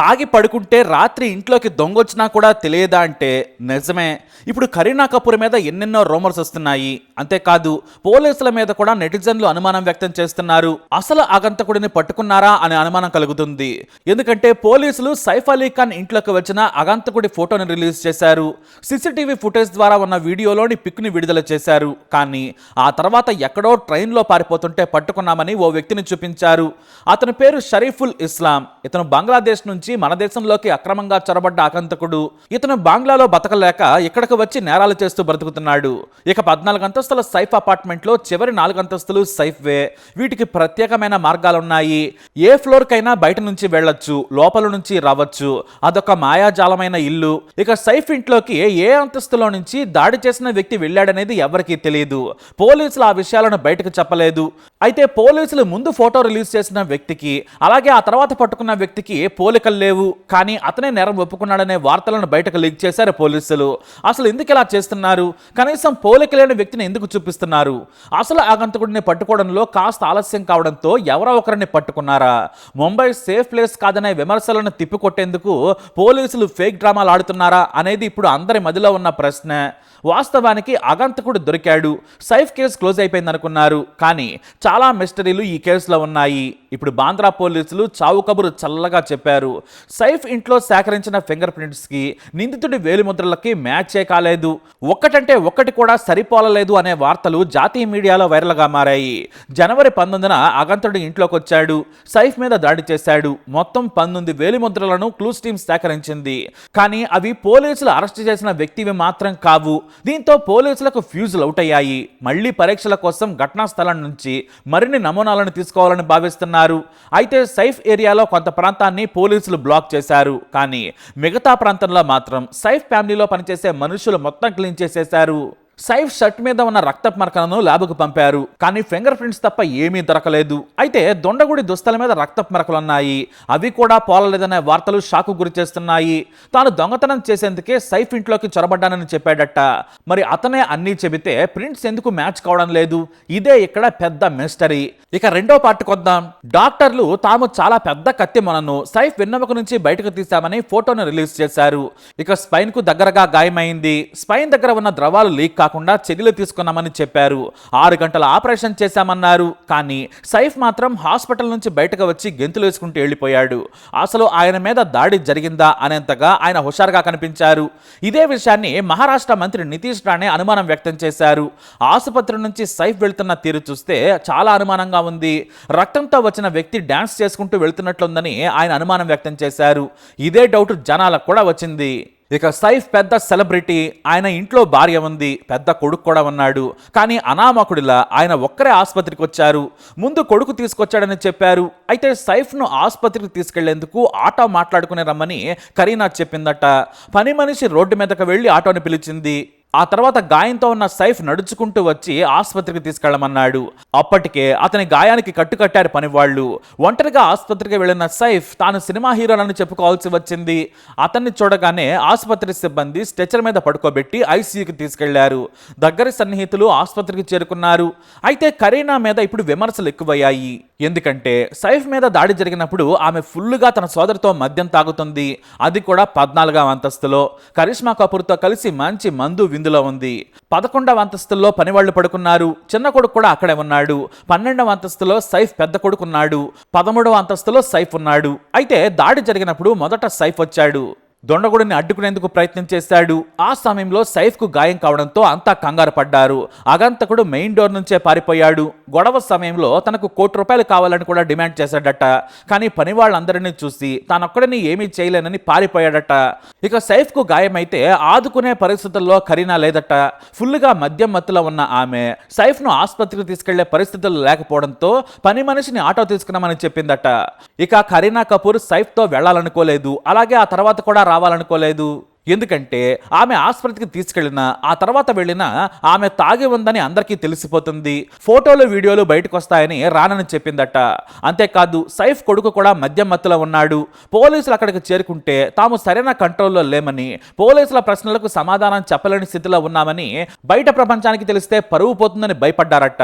తాగి పడుకుంటే రాత్రి ఇంట్లోకి దొంగొచ్చినా కూడా తెలియదా అంటే నిజమే. ఇప్పుడు కరీనా కపూర్ మీద ఎన్నెన్నో రూమర్స్ వస్తున్నాయి. అంతేకాదు పోలీసుల మీద కూడా నెటిజన్లు అనుమానం వ్యక్తం చేస్తున్నారు. అసలు అగంతకుడిని పట్టుకున్నారా అనే అనుమానం కలుగుతుంది. ఎందుకంటే పోలీసులు సైఫ్ అలీ ఖాన్ ఇంట్లోకి వచ్చిన అగంతకుడి ఫోటోని రిలీజ్ చేశారు. సీసీటీవీ ఫుటేజ్ ద్వారా ఉన్న వీడియోలోని పిక్ని విడుదల చేశారు. కానీ ఆ తర్వాత ఎక్కడో ట్రైన్లో పారిపోతుంటే పట్టుకున్నామని ఓ వ్యక్తిని చూపించారు. అతని పేరు షరీఫుల్ ఇస్లాం. ఇతను బంగ్లాదేశ్ నుంచి మన దేశంలోకి అక్రమంగా చొరబడ్డ ఆకంతకుడు. ఇతను బంగ్లాలో బతకలేక ఇక్కడికి వచ్చి నేరాలు చేస్తూ బ్రతుకుతున్నాడు. ఇక పద్నాలుగు అంతస్తుల సైఫ్ అపార్ట్మెంట్లో చివరి నాలుగు అంతస్తులు సైఫ్ వే వీటికి ప్రత్యేకమైన మార్గాలున్నాయి. ఏ ఫ్లోర్ కైనా బయట నుంచి వెళ్ళొచ్చు లోపల నుంచి రావచ్చు. అదొక మాయాజాలమైన ఇల్లు. ఇక సైఫ్ ఇంట్లోకి ఏ అంతస్తులో నుంచి దాడి చేసిన వ్యక్తి వెళ్ళాడనేది ఎవరికీ తెలియదు పోలీసులు ఆ విషయాలను బయటకు చెప్పలేదు. అయితే పోలీసులు ముందు ఫోటో రిలీజ్ చేసిన వ్యక్తికి అలాగే ఆ తర్వాత పట్టుకున్న వ్యక్తికి పోలికలు లేవు. కానీ అతనే నేరం ఒప్పుకున్నాడనే వార్తలను బయటకు లీక్ చేశారు పోలీసులు. అసలు ఎందుకు ఇలా చేస్తున్నారు? కనీసం పోలిక లేని వ్యక్తిని ఎందుకు చూపిస్తున్నారు? అసలు ఆగంతకుడిని పట్టుకోవడంలో కాస్త ఆలస్యం కావడంతో ఎవరో ఒకరిని పట్టుకున్నారా? ముంబై సేఫ్ ప్లేస్ కాదనే విమర్శలను తిప్పికొట్టేందుకు పోలీసులు ఫేక్ డ్రామాలు ఆడుతున్నారా అనేది ఇప్పుడు అందరి మదిలో ఉన్న ప్రశ్న. వాస్తవానికి అగంతకుడు దొరికాడు. సైఫ్ కేసు క్లోజ్ అయిపోయింది అనుకున్నారు కానీ చాలా మిస్టరీలు ఈ కేసులో ఉన్నాయి. ఇప్పుడు బాంద్రా పోలీసులు చావు కబురు చల్లగా చెప్పారు. సైఫ్ ఇంట్లో సేకరించిన ఫింగర్ ప్రింట్స్కి నిందితుడి వేలిముద్రలకి మ్యాచే కాలేదు. ఒక్కటంటే ఒక్కటి కూడా సరిపోలలేదు అనే వార్తలు జాతీయ మీడియాలో వైరల్గా మారాయి. జనవరి పంతొమ్మిదిన అగంతుడు ఇంట్లోకి వచ్చాడు సైఫ్ మీద దాడి చేశాడు. మొత్తం పంతొమ్మిది వేలిముద్రలను క్లూస్ టీమ్ సేకరించింది. కానీ అవి పోలీసులు అరెస్ట్ చేసిన వ్యక్తివి మాత్రం కావు. దీంతో పోలీసులకు ఫ్యూజులు అవుట్ అయ్యాయి మళ్ళీ పరీక్షల కోసం ఘటనా స్థలం నుంచి మరిన్ని నమూనాలను తీసుకోవాలని భావిస్తున్నారు. అయితే సైఫ్ ఏరియాలో కొంత ప్రాంతాన్ని పోలీసులు బ్లాక్ చేశారు. కానీ మిగతా ప్రాంతంలో మాత్రం సైఫ్ ఫ్యామిలీలో పనిచేసే మనుషులు మొత్తం క్లీన్ చేసేశారు. సైఫ్ షర్ట్ మీద ఉన్న రక్తపు మరకలను ల్యాబ్కు పంపారు. కానీ ఫింగర్ ప్రింట్స్ తప్ప ఏమీ దొరకలేదు. అయితే దొండగుడి దుస్తల మీద రక్తపు మరకలున్నాయి అవి కూడా పోలలేదనే వార్తలు షాకు గురి చేస్తున్నాయి. తాను దొంగతనం చేసేందుకే సైఫ్ ఇంట్లోకి చొరబడ్డానని చెప్పాడట. మరి అతనే అన్నీ చెబితే ప్రింట్స్ ఎందుకు మ్యాచ్ కావడం లేదు? ఇదే ఇక్కడ పెద్ద మిస్టరీ. ఇక రెండో పార్ట్ కొద్దాం. డాక్టర్లు తాము చాలా పెద్ద కత్తి మొనను. సైఫ్ వెన్నెముక నుంచి బయటకు తీశామని ఫోటోను రిలీజ్ చేశారు. ఇక స్పైన్కు దగ్గరగా గాయమైంది. స్పైన్ దగ్గర ఉన్న ద్రవాలు లీక్ కాకుండా చర్యలు తీసుకున్నామని చెప్పారు. ఆరు గంటల ఆపరేషన్ చేశామన్నారు. కానీ సైఫ్ మాత్రం హాస్పిటల్ నుంచి బయటకు వచ్చి గెంతులు వేసుకుంటూ వెళ్ళిపోయాడు. అసలు ఆయన మీద దాడి జరిగిందా అనేంతగా ఆయన హుషారుగా కనిపించారు. ఇదే విషయాన్ని మహారాష్ట్ర మంత్రి నితీష్ రాణే అనుమానం వ్యక్తం చేశారు. ఆసుపత్రి నుంచి సైఫ్ వెళ్తున్న తీరు చూస్తే చాలా అనుమానంగా ఉంది. రక్తంతో వచ్చిన వ్యక్తి డ్యాన్స్ చేసుకుంటూ వెళ్తున్నట్లుందని ఆయన అనుమానం వ్యక్తం చేశారు. ఇదే డౌట్ జనాలకు కూడా వచ్చింది. ఇక సైఫ్ పెద్ద సెలబ్రిటీ ఆయన ఇంట్లో భార్య ఉంది పెద్ద కొడుకు కూడా ఉన్నాడు. కానీ అనామకుడిలా ఆయన ఒక్కరే ఆసుపత్రికి వచ్చారు. ముందు కొడుకు తీసుకొచ్చాడని చెప్పారు. అయితే సైఫ్ను ఆసుపత్రికి తీసుకెళ్ళేందుకు ఆటో మాట్లాడుకునే రమ్మని కరీనా చెప్పిందట. పని మనిషి రోడ్డు మీదకి వెళ్ళి ఆటోని పిలిచింది. ఆ తర్వాత గాయంతో ఉన్న సైఫ్ నడుచుకుంటూ వచ్చి ఆసుపత్రికి తీసుకెళ్ళమన్నాడు అప్పటికే అతని గాయానికి కట్టుకట్టారు పనివాళ్ళు ఒంటరిగా ఆసుపత్రికి వెళ్ళిన సైఫ్ తాను సినిమా హీరోలను చెప్పుకోవాల్సి వచ్చింది. అతన్ని చూడగానే ఆసుపత్రి సిబ్బంది స్ట్రెచర్ మీద పడుకోబెట్టి ఐసీయూకి తీసుకెళ్ళారు. దగ్గరి సన్నిహితులు ఆసుపత్రికి చేరుకున్నారు. అయితే కరీనా మీద ఇప్పుడు విమర్శలు ఎక్కువయ్యాయి. ఎందుకంటే సైఫ్ మీద దాడి జరిగినప్పుడు ఆమె ఫుల్గా తన సోదరితో మద్యం తాగుతుంది. అది కూడా పద్నాలుగవ అంతస్తులో. కరిష్మా కపూర్తో కలిసి మంచి మందు విందులో ఉంది. పదకొండవ అంతస్తుల్లో పనివాళ్ళు పడుకున్నారు. చిన్న కొడుకు కూడా అక్కడే ఉన్నాడు. పన్నెండవ అంతస్తులో సైఫ్ పెద్ద కొడుకు ఉన్నాడు పదమూడవ అంతస్తులో సైఫ్ ఉన్నాడు. అయితే దాడి జరిగినప్పుడు మొదట సైఫ్ వచ్చాడు. దొండగుడిని అడ్డుకునేందుకు ప్రయత్నం చేశాడు. ఆ సమయంలో సైఫ్కు గాయం కావడంతో అంతా కంగారు పడ్డారు. అగంతకుడు మెయిన్ డోర్ నుంచే పారిపోయాడు. గొడవ సమయంలో తనకు కోటి రూపాయలు కావాలని కూడా డిమాండ్ చేశాడట. కానీ పని వాళ్ళందరినీ చూసి తానొక్కడిని ఏమీ చేయలేనని పారిపోయాడట. ఇక సైఫ్కు గాయమైతే ఆదుకునే పరిస్థితుల్లో కరీనా లేదట. ఫుల్గా మద్యం మత్తులో ఉన్న ఆమె సైఫ్ను ఆసుపత్రికి తీసుకెళ్ళే పరిస్థితులు లేకపోవడంతో పని మనిషిని ఆటో తీసుకున్నామని చెప్పిందట. ఇక కరీనా కపూర్ సైఫ్తో వెళ్ళాలనుకోలేదు అలాగే ఆ తర్వాత కూడా రావాలనుకోలేదు. ఎందుకంటే ఆమె ఆసుపత్రికి తీసుకెళ్ళిన ఆ తర్వాత వెళ్ళిన ఆమె తాగి ఉందని అందరికీ తెలిసిపోతుంది. ఫోటోలు వీడియోలు బయటకు వస్తాయని రానని చెప్పిందట. అంతేకాదు సైఫ్ కొడుకు కూడా మద్యం మత్తులో ఉన్నాడు. పోలీసులు అక్కడికి చేరుకుంటే తాము సరైన కంట్రోల్లో లేమని పోలీసుల ప్రశ్నలకు సమాధానం చెప్పలేని స్థితిలో ఉన్నామని బయట ప్రపంచానికి తెలిస్తే పరువు పోతుందని భయపడ్డారట.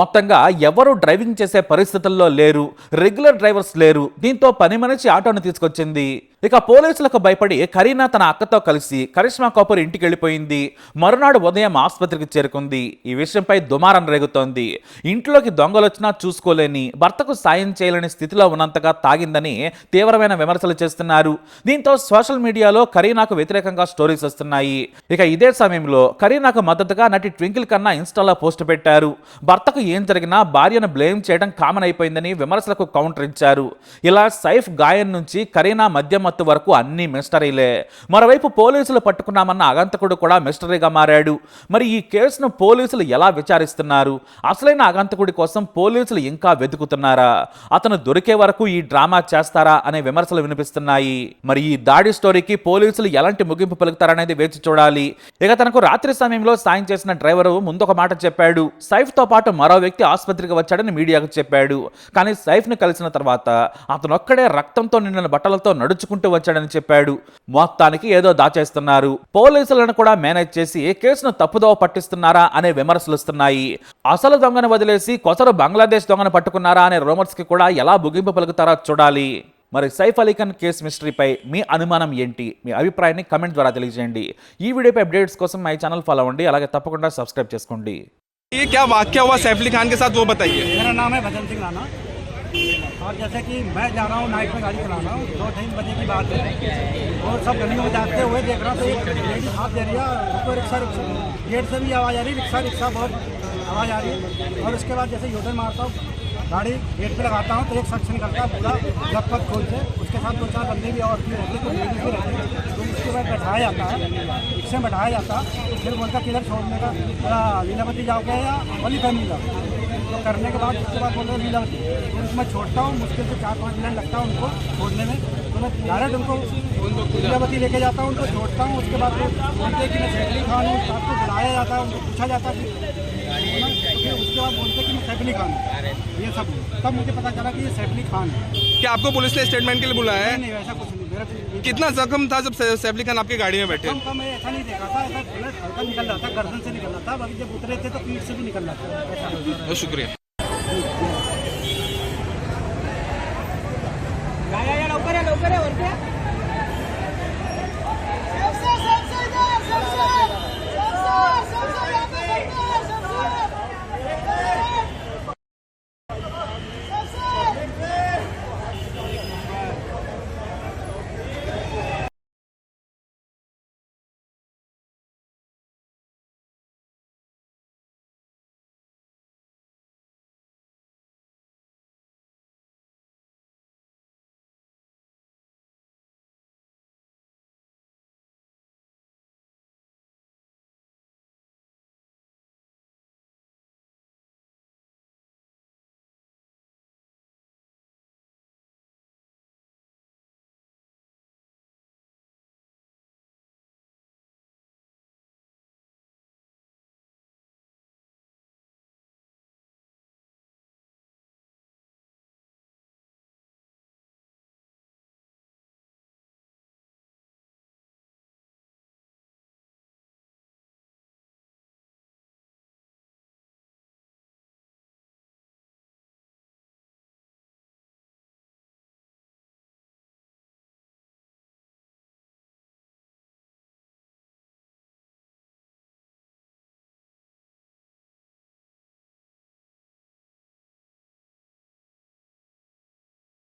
మొత్తంగా ఎవరు డ్రైవింగ్ చేసే పరిస్థితుల్లో లేరు. రెగ్యులర్ డ్రైవర్స్ లేరు. దీంతో పని మనిషి ఆటోను తీసుకొచ్చింది. ఇక పోలీసులకు భయపడి కరీనా తన అక్కతో కలిసి కరిష్మా కపూర్ ఇంటికి వెళ్ళిపోయింది. మరునాడు ఉదయం ఆసుపత్రికి చేరుకుంది. ఈ విషయంపై దుమారం రేగుతోంది. ఇంట్లోకి దొంగలు వచ్చినా చూసుకోలేని భర్తకు సాయం చేయలేని స్థితిలో ఉన్నంతగా తాగిందని తీవ్రమైన విమర్శలు చేస్తున్నారు. దీంతో సోషల్ మీడియాలో కరీనాకు వ్యతిరేకంగా స్టోరీస్ వస్తున్నాయి. ఇక ఇదే సమయంలో కరీనాకు మద్దతుగా నటి ట్వింకిల్ కన్నా ఇన్స్టాలో పోస్ట్ పెట్టారు. భర్తకు ఏం జరిగినా భార్యను బ్లేమ్ చేయడం కామన్ అయిపోయిందని విమర్శలకు కౌంటర్ ఇచ్చారు. ఇలా సైఫ్ గాయన్ నుంచి కరీనా మధ్యమ మత్తు వరకు అన్ని మిస్టరీలే. మరోవైపు పోలీసులు పట్టుకున్నామన్న అగంతకుడు కూడా మిస్టరీగా మారాడు. మరి ఈ కేసును పోలీసులు ఎలా విచారిస్తున్నారు? అసలైన అగంతకుడి కోసం పోలీసులు ఇంకా వెతుకుతున్నారా? అతను దొరికే వరకు ఈ డ్రామా చేస్తారా అనే విమర్శలు వినిపిస్తున్నాయి. మరి ఈ దాడి స్టోరీకి పోలీసులు ఎలాంటి ముగింపు పలుకుతారనేది వేచి చూడాలి. ఇక తనకు రాత్రి సమయంలో సాయం చేసిన డ్రైవరు ముందొక మాట చెప్పాడు. సైఫ్తో పాటు మరో వ్యక్తి ఆసుపత్రికి వచ్చాడని మీడియాకు చెప్పాడు. కానీ సైఫ్ను కలిసిన తర్వాత అతనొక్కడే రక్తంతో నిండిన బట్టలతో నడుచుకుంటూ వచ్చాడని చెప్పాడు మొత్తానికి ఏదో దాచేస్తున్నారు పోలీసులను కూడా మేనేజ్ చేసి కేసును తప్పుదోవ పట్టిస్తున్నారా అనే విమర్శలు వస్తున్నాయి అసలు దొంగను వదిలేసి కొసరు బంగ్లాదేశ్ దొంగను పట్టుకున్నారా అనే రూమర్స్ కి కూడా ఎలా ముగింపు పలుకుతారో చూడాలి మరి సైఫ్ అలీ ఖాన్ కేసు మిస్టరీపై మీ అనుమానం ఏంటి మీ అభిప్రాయాన్ని కమెంట్ ద్వారా తెలియజేయండి ఈ వీడియోపై అప్డేట్స్ కోసం మై ఛానల్ ఫాలో అవ్వండి అలాగే తప్పకుండా సబ్స్క్రైబ్ చేసుకోండి ये क्या वाक्य हुआ सैफ अली खान के साथ वो बताइए मेरा नाम है भजन सिंह राणा और जैसे कि मैं जा रहा हूँ नाइट में गाड़ी चला रहा हूँ। दो तीन बजे की बात है। और सब गलियों में जाते हुए देख रहा हूँ तो एक लेडी हाथ दे रही है उसको रिक्शा रिक्शा गेट से भी आवाज़ आ रही है रिक्शा रिक्शा बहुत आवाज़ आ रही है। और उसके बाद जैसे यूटर्न मारता हूँ गाड़ी गेट पे लगाता हूँ तो एक शख्स निकलता है पूरा जब तक खोल से उसके साथ दो चार बंदे भी और भी रहते हैं, तो लेडीज़ भी रहती तो उसके बाद बैठाया जाता है रिक्शे में बैठाया जाता है। फिर बोलता किधर छोड़ने का लीलावती जाओगे या वली फैमिली जाओगे? तो करने के बाद उसके बाद बोलते लीलावती फिर मैं छोड़ता हूँ मुश्किल से चार पाँच मिनट लगता है उनको छोड़ने में। तो मैं डायरेक्ट उनको लीलावती लेके जाता हूँ उनको छोड़ता हूँ। उसके बाद बोलते कि मैं सैफली खान हूँ साथ को बुलाया जाता है उनको पूछा जाता है। फिर? तो फिर उसके बाद बोलते कि मैं सैफली खान हूँ ये सब। तब मुझे पता चला कि ये सैफली खान है क्या आपको पुलिस ने स्टेटमेंट के लिए बुलाया है? नहीं वैसा कुछ नहीं। तो- कितना जख्म था जब सैफली सैफ खान आपकी गाड़ी में बैठे? कम कम ऐसा नहीं देखा था ऐसा हल्का निकल रहा था गर्दन से निकल रहा था बाकी जब उतरे थे तो पीठ से भी निकल रहा था। ऐसा बहुत शुक्रिया। लौकर है लौकर लवकर या लवकर या वरती या.